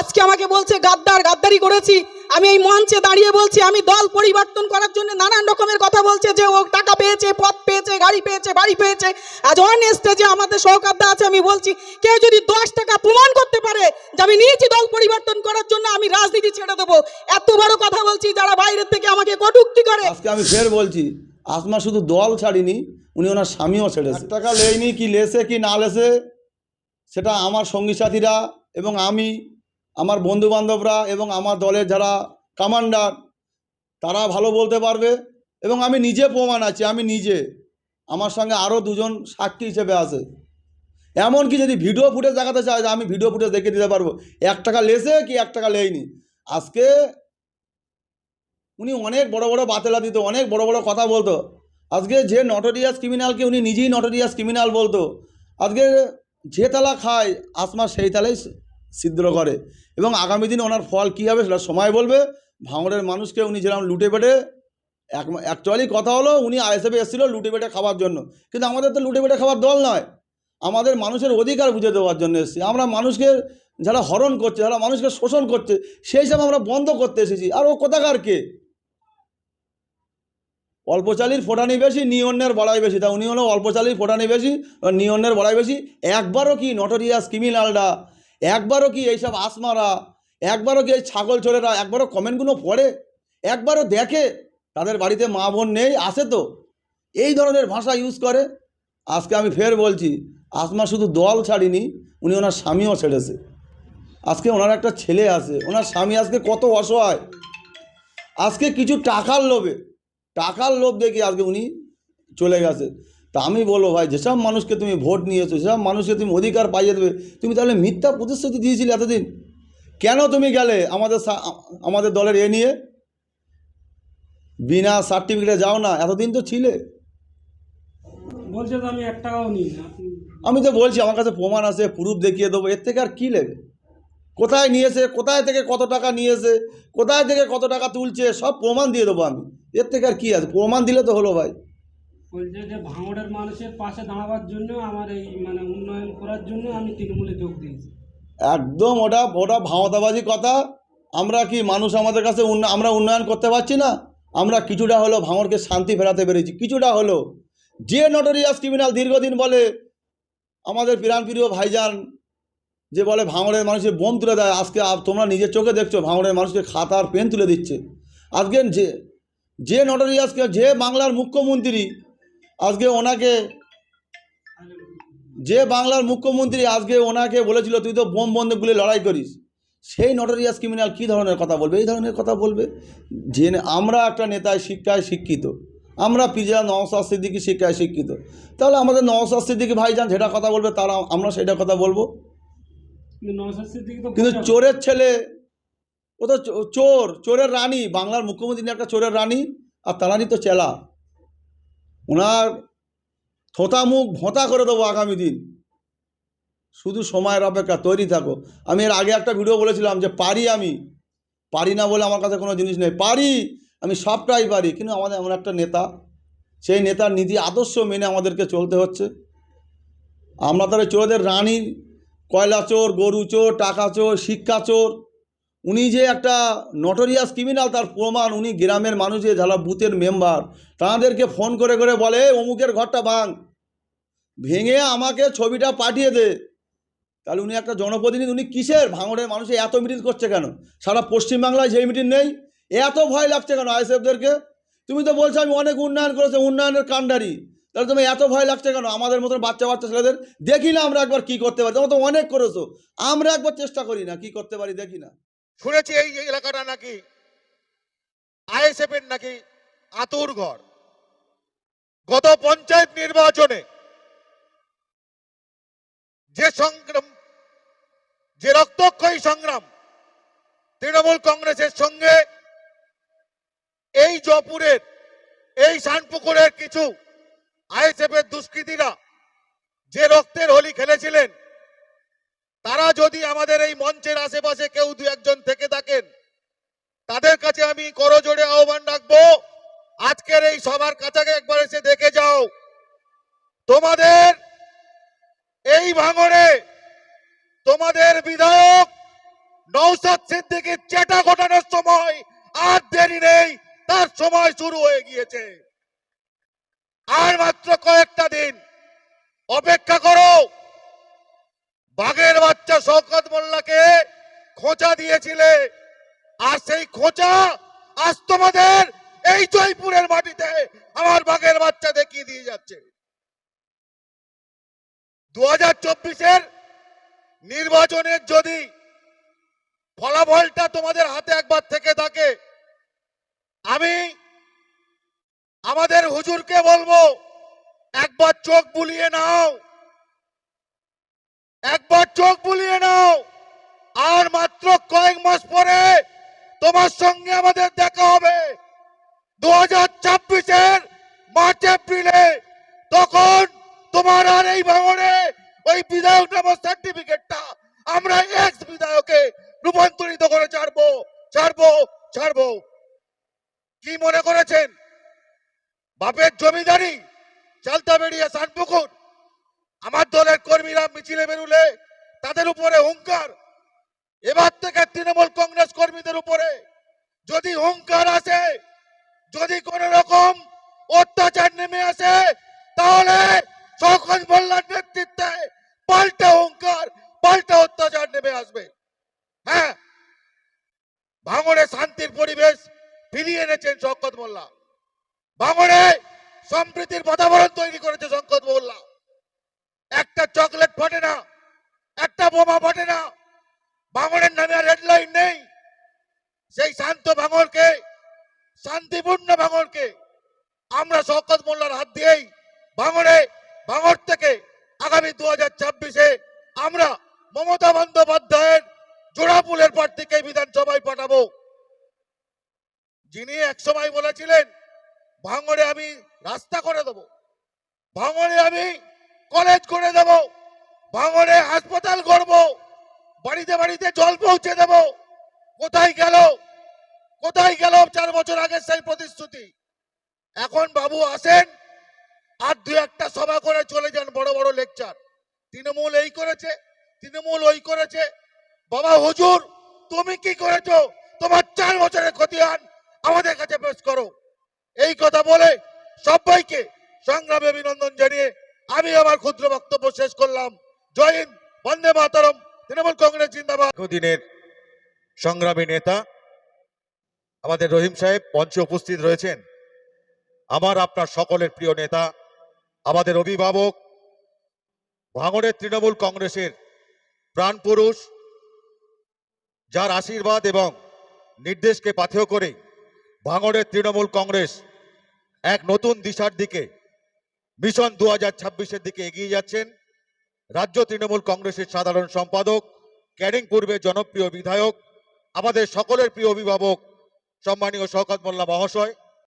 আজকে আমাকে বলছে গাদ্দার গাদ্দারি করেছি। আমি এই মঞ্চে দাঁড়িয়ে বলছি আমি দল পরিবর্তন করার জন্য নানান রকমের কথা বলছে যে ও টাকা পেয়েছে পদ পেয়েছে গাড়ি পেয়েছে বাড়ি পেয়েছে। আজ অন স্টেজে আমাদের সহকারদা আছে আমি বলছি কেউ যদি দশ টাকা প্রমাণ করতে পারে যে আমি নিয়েছি দল পরিবর্তন করার জন্য আমি রাজনীতি ছেড়ে দেবো। এত বড় কথা বলছি যারা বাইরের থেকে আমাকে কটুক্তি করে। আজকে আমি ফের বলছি আসমা শুধু দল ছাড়িনি উনি ওনার স্বামীও ছেড়েছে। টাকা লেয়নি কি লেসে কি না লেসে সেটা আমার সঙ্গী সাথীরা এবং আমি আমার বন্ধু বান্ধবরা এবং আমার দলের যারা কমান্ডার তারা ভালো বলতে পারবে এবং আমি নিজে প্রমাণ আছি, আমি নিজে। আমার সঙ্গে আরও দুজন সাক্ষী হিসেবে আছে। এমনকি যদি ভিডিও ফুটেজ দেখাতে চায়, আমি ভিডিও ফুটেজ দেখে দিতে পারব। এক টাকা লেসে কি এক টাকা লেয়নি? আজকে উনি অনেক বড় বড় বাতেলা দিত, অনেক বড় বড় কথা বলতো। আজকে যে নটোরিয়াস ক্রিমিনালকে উনি নিজেই নটোরিয়াস ক্রিমিনাল বলতো। আজকে যে তালা খায়, আসমা সেই তালাই ছিদ্র করে। এবং আগামী দিনে ওনার ফল কী হবে সেটা সময় বলবে। ভাঙড়ের মানুষকে উনি যেরকম লুটে পেটে, এক অ্যাকচুয়ালি কথা হলো উনি আইএসএফে এসেছিল লুটে পেটে খাওয়ার জন্য। কিন্তু আমাদের তো লুটে পেটে খাওয়ার দল নয়। আমাদের মানুষের অধিকার বুঝে দেওয়ার জন্য এসেছি। আমরা মানুষকে যারা হরণ করছে, যারা মানুষকে শোষণ করছে, সেই হিসাবে আমরা বন্ধ করতে এসেছি। আর ও কোথাকার কে? অল্প চালির ফোটানি বেশি নিয়ন্যের বড়াই বেশি। তা উনি হলো অল্প চালির ফোটানি বেশি নিয়ন্যের বড়াই বেশি। একবারও কি নটোরিয়াস ক্রিমিনালরা একবারও কি এইসব আসমারা, একবারও কি এই ছাগল চোরেরা, একবারও কমেন্টগুলো পড়ে, একবারও দেখে? তাদের বাড়িতে মা বোন নেই, আসে তো। এই ধরনের ভাষা ইউজ করে। আজকে আমি ফের বলছি, আসমা শুধু দল ছাড়িনি, উনি ওনার স্বামীও ছেড়েছে। আজকে ওনার একটা ছেলে আছে, ওনার স্বামী আজকে কত অসহায়। আজকে কিছু টাকার লোভে, টাকার লোভ দেখে আজকে উনি চলে গেছে। তা আমি বলব ভাই যেসব মানুষকে তুমি ভোট নিয়েছো যেসব মানুষকে তুমি অধিকার পাইয়ে দেবে তুমি তাহলে মিথ্যা প্রতিশ্রুতি দিয়েছিলে এতদিন। কেন তুমি গেলে আমাদের আমাদের দলের এ নিয়ে? বিনা সার্টিফিকেটে যাও না এতদিন তো ছিলে। বলছে তো আমি এক টাকাও নিই না। আমি তো বলছি আমার কাছে প্রমাণ আছে প্রুফ দেখিয়ে দেবো এর থেকে আর কী নেবে কোথায় নিয়েছে কোথায় থেকে কত টাকা নিয়েছে কোথায় থেকে কত টাকা তুলছে সব প্রমাণ দিয়ে দেবো আমি। এর থেকে আর কী আছে? প্রমাণ দিলে তো হলো ভাই। বলছে যে ভাঙড়ের মানুষের পাশে দাঁড়াবার জন্য আমার এই মানে উন্নয়ন করার জন্য আমি তৃণমূলে যোগ দিয়েছি। একদম, ওটা ওটা ভাওতাবাজি কথা। আমরা কি মানুষ আমাদের কাছে আমরা উন্নয়ন করতে পারছি না? আমরা কিছুটা হলো ভাঙড়কে শান্তি ফেরাতে পেরেছি, কিছুটা হলো যে নটোরিয়াস ক্রিমিনাল দীর্ঘদিন বলে, আমাদের প্রাণপ্রিয় ভাইজান যে বলে, ভাঙড়ের মানুষের বোম তুলে দেয়। আজকে তোমরা নিজের চোখে দেখছ, ভাঙড়ের মানুষকে খাতার পেন তুলে দিচ্ছে। আজকে যে যে নটোরিয়াসকে যে বাংলার মুখ্যমন্ত্রী আজকে ওনাকে যে বাংলার মুখ্যমন্ত্রী আজকে ওনাকে বলেছিল তুই তো বোম বন্দুকগুলি লড়াই করিস। সেই নটোরিয়াস ক্রিমিনাল কী ধরনের কথা বলবে? এই ধরনের কথা বলবে যে আমরা একটা নেতায় শিক্ষায় শিক্ষিত। আমরা পিজা নওসাদ সিদ্দিকি শিক্ষায় শিক্ষিত। তাহলে আমাদের নওসাদ সিদ্দিকি ভাইজান যেটা কথা বলবে তারা আমরা সেটা কথা বলব। কিন্তু চোরের ছেলে ও তো চোর চোরের রানী। বাংলার মুখ্যমন্ত্রী একটা চোরের রানী আর তারারই তো চেলা। ওনার থোতা মুখ ভোঁতা করে দেবো আগামী দিন। শুধু সময়ের অপেক্ষা, তৈরি থাকো। আমি এর আগে একটা ভিডিও বলেছিলাম যে পারি আমি। পারি না বলে আমার কাছে কোনো জিনিস নেই। পারি, আমি সবটাই পারি। কিন্তু আমাদের এমন একটা নেতা, সেই নেতার নীতি আদর্শ মেনে আমাদেরকে চলতে হচ্ছে। আমরা তাহলে চোরদের রানী, কয়লা চোর, গরু চোর, টাকা চোর, শিক্ষা চোর উনি যে একটা নটোরিয়াস ক্রিমিনাল তার প্রমাণ, উনি গ্রামের মানুষের যারা বুথের মেম্বার তাদেরকে ফোন করে করে বলে অমুকের ঘরটা ভাঙ, ভেঙে আমাকে ছবিটা পাঠিয়ে দে। তাহলে উনি একটা জনপ্রতিনিধি, উনি কিসের? ভাঙড়ের মানুষে এত মিটিং করছে কেন? সারা পশ্চিমবাংলায় যেই মিটিং নেই, এত ভয় লাগছে কেন আইএসএফদেরকে তুমি তো বলছো আমি অনেক উন্নয়ন করেছি, উন্নয়নের কাণ্ডারি। তাহলে তুমি এত ভয় লাগছে কেন? আমাদের মতন বাচ্চা বাচ্চা ছেলেদের দেখি না আমরা একবার কি করতে পারি। তোমরা তো অনেক করেছ। আমরা একবার চেষ্টা করি না কি করতে পারি, দেখি না। শুনেছি এই এলাকাটা নাকি আইএসএফ এর নাকি আতুর ঘর। গত পঞ্চায়েত নির্বাচনে যে সংগ্রাম, যে রক্তক্ষয়ী সংগ্রাম তৃণমূল কংগ্রেসের সঙ্গে, এই জয়পুরের, এই শানপুকুরের কিছু আইএসএফ এর দুষ্কৃতীরা যে রক্তের হোলি তারা যদি আমাদের এই মঞ্চের আশেপাশে কেউ দু একজন থেকে থাকেন, তাদের কাছে আমি করজোড়ে আহ্বান রাখব, আজকের এই সবার কাছাকে একবার এসে দেখে যাও। তোমাদের এই ভাঙড়ে তোমাদের বিধায়ক নৌসাদ সিদ্দিকির চেটা ঘটানোর সময় আর দেরি নেই, তার সময় শুরু হয়ে গিয়েছে। আর মাত্র কয়েকটা দিন। অপেক্ষা করো। শওকত মোল্লাকে খোঁচা দিয়েছিলে। আর সেই খোঁচা আজ তোমাদের এই জয়পুরের মাটিতে আমার বাঘের বাচ্চা দেখিয়ে দিয়ে যাচ্ছে। দু হাজার চব্বিশের নির্বাচনের যদি ফলাফলটা তোমাদের হাতে একবার থেকে থাকে, আমি আমাদের হুজুরকে বলব, একবার চোখ বুলিয়ে নাও। একবার চোখ বুলিয়ে নাও। আর মাত্র কয়েক মাস পরে তোমার সঙ্গে আমাদের দেখা হবে। দু হাজার ছাব্বিশের মার্চ, এপ্রিলে। তখন তোমার আর এই ভাঙনে ওই বিধায়ক নামক সার্টিফিকেটটা আমরা এক্স বিধায়কে রূপান্তরিত করে ছাড়বো ছাড়বো ছাড়বো। কি মনে করেছেন? বাপের জমিদারি চালতা বেরিয়ে সানপুকুর। কর্মীরা মিছিলে বেরুলে তাদের উপরে হুঙ্কার। এবার থেকে তৃণমূল কংগ্রেস কর্মীদের উপরে যদি হুঙ্কার আসে, যদি কোন রকম অত্যাচার নেমে আসে, তাহলে শওকত মোল্লার নেতৃত্বে পাল্টা হুঙ্কার, পাল্টা অত্যাচার নেমে আসবে। হ্যাঁ ভাঙড়ে শান্তির পরিবেশ ফিরিয়ে এনেছেন শওকত মোল্লা। ভাঙড়ে সম্প্রীতির বাতাবরণ তৈরি করেছে শওকত মোল্লা। একটা চকলেট ফটে না, একটা বোমা ফটে না। ভাঙড়ের নামে আর রেড লাইন নেই। সেই শান্ত ভাঙড়কে শান্তিপূর্ণ ভাঙড়কে আমরা শকত মোল্লার হাত দিয়েই ভাঙড়ে ভাঙড় থেকে আগামী দু হাজার ছাব্বিশে আমরা মমতা বন্দ্যোপাধ্যায়ের জোড়াপুলের প্রার্থীকে বিধানসভায় পাঠাবো। যিনি একসময় বলেছিলেন ভাঙড়ে আমি রাস্তা করে দেব। ভাঙড়ে আমি কলেজ করে দেব, ভাঙড়ে হাসপাতাল করব বাড়িতে বাড়িতে জল পৌঁছে দেব। কোথায় গেল? কোথায় গেল চার বছর আগে সেই প্রতিশ্রুতি? এখন বাবু আসেন, আর দু একটা সভা করে চলে যান বড় বড় লেকচার তৃণমূল এই করেছে, তৃণমূল ওই করেছে। বাবা হুজুর, তুমি কি করেছ? তোমার চার বছরের ক্ষতিয়ান আমাদের কাছে পেশ করো। এই কথা বলে সবাইকে সংগ্রামে অভিনন্দন জানিয়ে আমি আমার ক্ষুদ্র বক্তব্য শেষ করলাম। জয় হিন্দ, বন্দে মাতরম। তৃণমূল কংগ্রেস জিন্দাবাদ। দীর্ঘদিনের সংগ্রামী নেতা, আমাদের রহিম সাহেব, মঞ্চে উপস্থিত রয়েছেন। আমার, আপনার সকলের প্রিয় নেতা, আমাদের অভিভাবক ভাঙড়ের তৃণমূল কংগ্রেসের প্রাণপুরুষ যার আশীর্বাদ এবং নির্দেশকে পাথেয় করে ভাঙড়ের তৃণমূল কংগ্রেস এক নতুন দিশার দিকে মিশন দু হাজার দিকে এগিয়ে যাচ্ছেন। রাজ্য তৃণমূল কংগ্রেসের সাধারণ সম্পাদক, ক্যানিং পূর্বে জনপ্রিয় বিধায়ক, আমাদের সকলের প্রিয় অভিভাবক, সম্মানীয় শওকত মোল্লা মহাশয়।